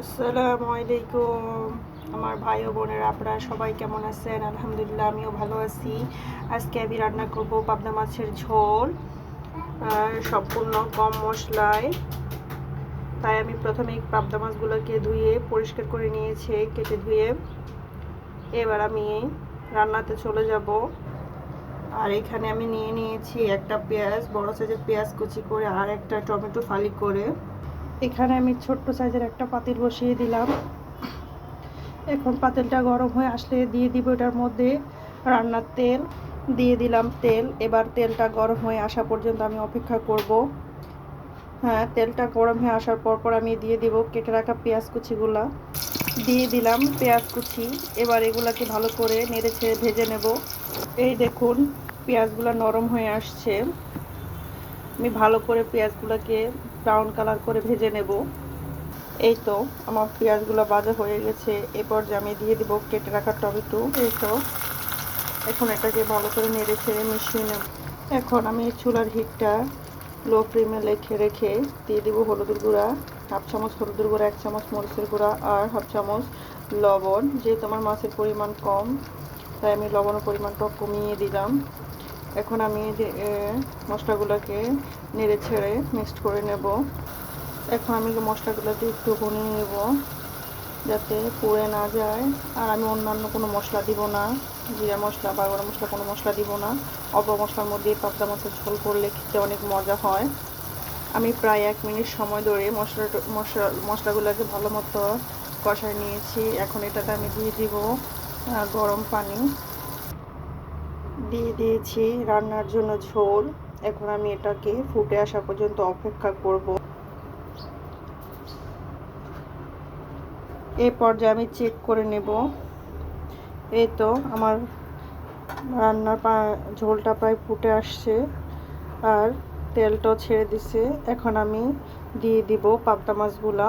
আসসালামু আলাইকুম। আমার ভাই ও বোনেরা, আপনারা সবাই কেমন আছেন? আলহামদুলিল্লাহ, আমিও ভালো আছি। আজকে আমি রান্না করব পাবদা মাছের ঝোল সম্পূর্ণ কম মশলায়। তাই আমি প্রথমে পাবদা মাছগুলোকে ধুয়ে পরিষ্কার করে নিয়েছি, কেটে ধুয়ে। এবার আমি রান্নাতে চলে যাব। আর এখানে আমি নিয়ে নিয়েছি একটা পেঁয়াজ, বড় সাইজের পেঁয়াজ কুচি করে, আর একটা টমেটো ফালি করে। এখানে আমি ছোট্ট সাইজের একটা পাতিল বসিয়ে দিলাম। এখন পাতিলটা গরম হয়ে আসলে দিয়ে দিব এটার মধ্যে রান্নার তেল। দিয়ে দিলাম তেল। এবার তেলটা গরম হয়ে আসা পর্যন্ত আমি অপেক্ষা করব। হ্যাঁ তেলটা গরম হয়ে আসার পর পর আমি দিয়ে দিব কেটে রাখা পেঁয়াজ কুচিগুলা। দিয়ে দিলাম পেঁয়াজ কুচি। এবার এগুলাকে ভালো করে নেড়ে ছেড়ে ভেজে নেব। এই দেখুন, পেঁয়াজগুলো নরম হয়ে আসছে। আমি ভালো করে পেঁয়াজগুলোকে ব্রাউন কালার করে ভেজে নেব। এই তো, আমার পেঁয়াজগুলো ভাজা হয়ে গেছে। এরপর যে আমি দিয়ে দেবো কেটে রাখা টমেটো, এই তো। এখন এটাকে ভালো করে নেড়ে ছেড়ে মিশিয়ে নেব। এখন আমি চুলার হিটটা লো ফ্লেমে রেখে রেখে দিয়ে দেবো হলুদের গুঁড়া, হাফ চামচ হলুদের গুঁড়া, এক চামচ মরিচের গুঁড়া আর হাফ চামচ লবণ। যেহেতু আমার মাছের পরিমাণ কম, তাই আমি লবণের পরিমাণটা কমিয়ে দিলাম। এখন আমি যে- মশলাগুলোকে নেড়ে ছেড়ে মিক্সড করে নেব। এখন আমি মশলাগুলোকে একটু ভনিয়ে নেব, যাতে পুড়ে না যায়। আর আমি অন্যান্য কোনো মশলা দিব না, জিরা মশলা বা গরম মশলা, কোনো মশলা দিব না। অল্প মশলার মধ্যে পাবদা মাছের ঝোল করলে খেতে অনেক মজা হয়। আমি প্রায় এক মিনিট সময় ধরে মশলা মশলা, মশলাগুলোকে ভালো মতো কষায় নিয়েছি। এখন এটাতে আমি দিয়ে দিব গরম পানি। দিয়ে দিয়েছি রান্নার জন্য ঝোল। এখন আমি এটাকে ফুটে আসা পর্যন্ত অপেক্ষা করব। এই পর্যায়ে আমি চেক করে নেব। এই তো আমার রান্নার ঝোলটা প্রায় ফুটে আসছে আর তেলটাও ছেড়ে দিছে। এখন আমি দিয়ে দিব পাবদা মাছগুলা।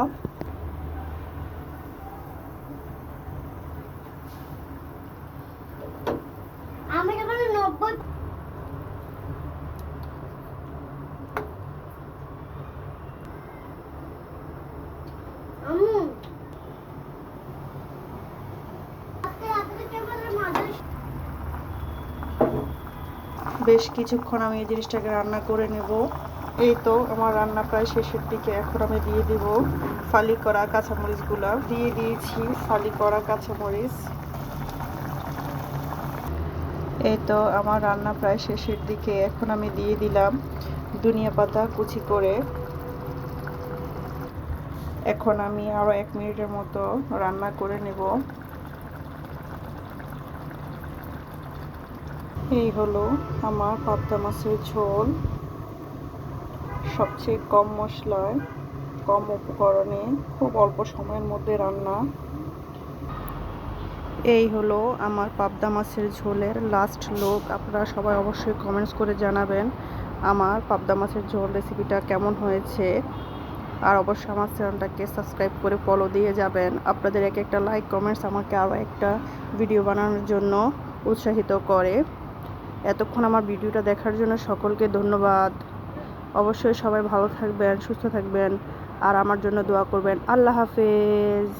বেশ কিছুক্ষণ আমি এই জিনিসটাকে রান্না করে নেব। এই তো আমার রান্না প্রায় শেষের দিকে, এখন আমি দিয়ে দিব ফালি করা কাঁচামরিচগুলো। দিয়ে দিয়েছি ফালি করা কাঁচামরিচ। এই তো আমার রান্না প্রায় শেষের দিকে, এখন আমি দিয়ে দিলাম ধনিয়া পাতা কুচি করে। এখন আমি আরও এক মিনিটের মতো রান্না করে নেব। এই হলো আমার পাবদা মাছের ঝোল। সবচেয়ে কম মশলায়, কম উপকরণে, খুব অল্প সময়ের মধ্যে রান্না। এই হলো আমার পাবদা মাছের ঝোলের লাস্ট লোক আপনারা সবাই অবশ্যই কমেন্টস করে জানাবেন আমার পাবদা মাছের ঝোল রেসিপিটা কেমন হয়েছে। আর অবশ্যই আমার চ্যানেলটাকে সাবস্ক্রাইব করে ফলো দিয়ে যাবেন। আপনাদের এক একটা লাইক কমেন্টস আমাকে আরও একটা ভিডিও বানানোর জন্য উৎসাহিত করে। এতক্ষণ আমার ভিডিওটা দেখার জন্য সকলকে ধন্যবাদ। অবশ্যই সবাই ভালো থাকবেন, সুস্থ থাকবেন, আর আমার জন্য দোয়া করবেন। আল্লাহ হাফেজ।